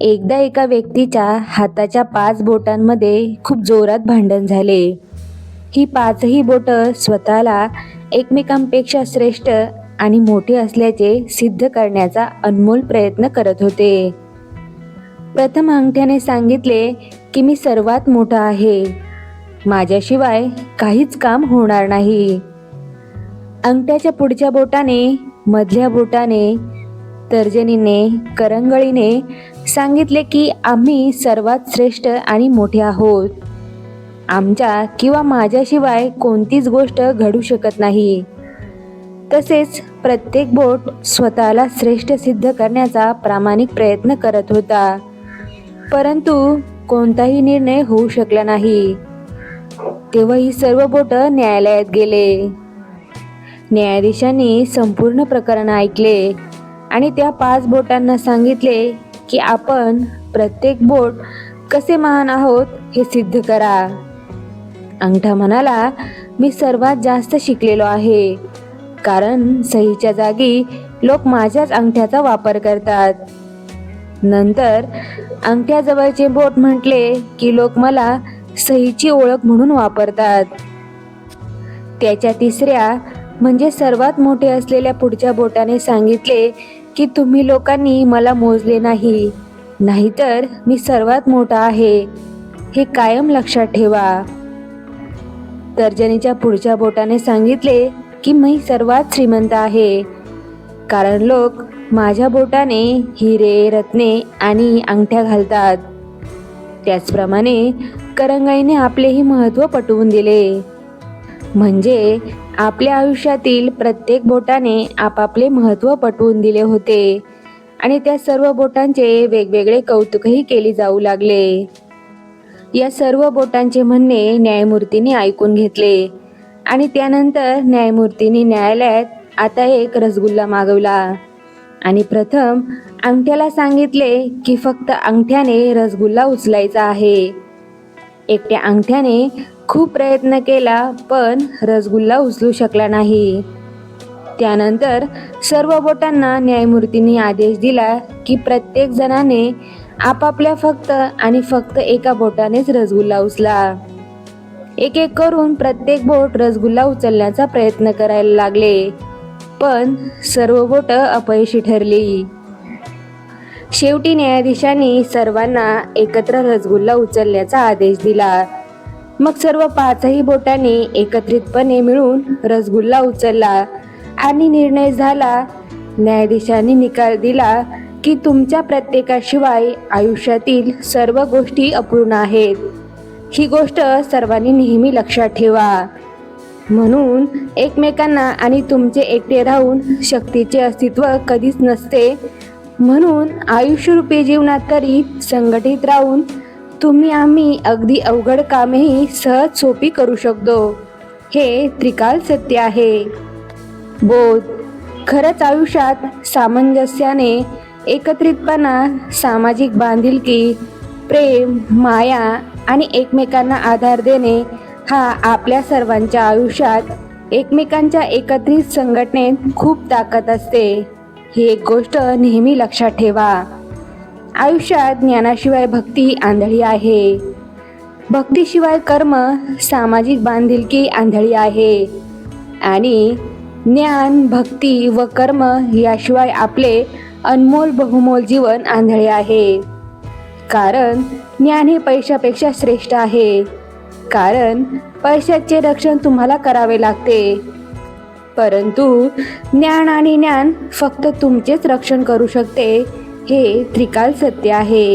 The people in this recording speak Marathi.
एकदा एका व्यक्तीच्या हाताच्या पाच बोटांमध्ये खूप जोरात भांडण झाले. ही पाचही बोटं स्वतःला एकमेकांपेक्षा श्रेष्ठ आणि मोठे असल्याचे सिद्ध करण्याचा अनमोल प्रयत्न करत होते. प्रथम अंगठ्याने सांगितले की मी सर्वात मोठा आहे. माझ्याशिवाय काहीच काम होणार नाही. अंगठ्याच्या पुढच्या बोटाने मधल्या बोटाने तर्जनीने करंगळीने सांगितले की आम्ही सर्वात श्रेष्ठ आणि मोठे आहोत. आमच्या किंवा माझ्याशिवाय कोणतीच गोष्ट घडू शकत नाही. तसेच प्रत्येक बोट स्वतःला श्रेष्ठ सिद्ध करण्याचा प्रामाणिक प्रयत्न करत होता. परंतु कोणताही निर्णय होऊ शकला नाही. तेव्हा ही सर्व बोट न्यायालयात गेले. न्यायाधीशांनी संपूर्ण प्रकरण ऐकले आणि त्या पाच बोटांना सांगितले की आपण प्रत्येक बोट कसे महान आहोत हे सिद्ध करा. अंगठा म्हणाला मी सर्वात जास्त शिकलेलो आहे. कारण सहीच्या जागी लोक माझ्याच अंगठ्याचा वापर करतात. नंतर अंगठ्याजवळचे बोट म्हटले की लोक मला सहीची ओळख म्हणून वापरतात. त्याच्या तिसऱ्या म्हणजे सर्वात मोठे असलेल्या पुढच्या बोटाने सांगितले की तुम्ही लोकांनी मला मोजले नाही. नाहीतर मी सर्वात मोठा आहे. हे कायम लक्षात ठेवा. तर्जनीच्या पुढच्या बोटाने सांगितले की मी सर्वात श्रीमंत आहे. कारण लोक माझ्या बोटाने हिरे रत्ने आणि अंगठ्या घालतात. त्याचप्रमाणे करंगाईने आपलेही महत्त्व पटवून दिले. म्हणजे आपल्या आयुष्यातील प्रत्येक बोटाने आपापले महत्त्व पटवून दिले होते. आणि त्या सर्व बोटांचे वेगवेगळे कौतुकही केले जाऊ लागले. या सर्व बोटांचे म्हणणे न्यायमूर्तीने ऐकून घेतले. आणि त्यानंतर न्यायमूर्तीने न्यायालयात आता एक रसगुल्ला मागवला. आणि प्रथम अंगठ्याला सांगितले की फक्त अंगठ्याने रसगुल्ला उचलायचा आहे. एकट्या अंगठ्याने खूप प्रयत्न केला पण रसगुल्ला उचलू शकला नाही. त्यानंतर सर्व बोटांना न्यायमूर्तींनी आदेश दिला की प्रत्येक जणाने आपापल्या फक्त आणि फक्त एका बोटानेच रसगुल्ला उचला. एक एक करून प्रत्येक बोट रसगुल्ला उचलण्याचा प्रयत्न करायला लागले पण सर्व बोट अपयशी ठरली. शेवटी न्यायाधीशांनी सर्वांना एकत्र रसगुल्ला उचलण्याचा आदेश दिला. मग सर्व पाचही बोटांनी एकत्रितपणे मिळून रसगुल्ला उचलला आणि निर्णय झाला. न्यायाधीशांनी निकाल दिला की तुमच्या प्रत्येकाशिवाय आयुष्यातील सर्व गोष्टी अपूर्ण आहेत. ही गोष्ट सर्वांनी नेहमी लक्षात ठेवा. म्हणून एकमेकांना आणि तुमचे एकटे राहून शक्तीचे अस्तित्व कधीच नसते. म्हणून आयुष्यरूपी जीवनात तरी संघटित राहून तुम्ही आम्ही अगदी अवघड कामेही सहज सोपी करू शकतो. हे त्रिकाल सत्य आहे. बोध. खरंच आयुष्यात सामंजस्याने एकत्रितपणा सामाजिक बांधिलकी प्रेम माया आणि एकमेकांना आधार देणे हा आपल्या सर्वांच्या आयुष्यात एकमेकांच्या एकत्रित संघटनेत खूप ताकद असते. ही एक गोष्ट नेहमी लक्षात ठेवा. आयुष्यात ज्ञानाशिवाय भक्ती आंधळी आहे. भक्तीशिवाय कर्म सामाजिक बांधिलकी आंधळी आहे. आणि ज्ञान भक्ती व कर्म याशिवाय आपले अनमोल बहुमोल जीवन आंधळे आहे. कारण ज्ञान हे पैशापेक्षा श्रेष्ठ आहे. कारण पैशाचे रक्षण तुम्हाला करावे लागते. परंतु ज्ञान आणि ज्ञान फक्त तुमचेच रक्षण करू शकते. हे त्रिकाल सत्य आहे.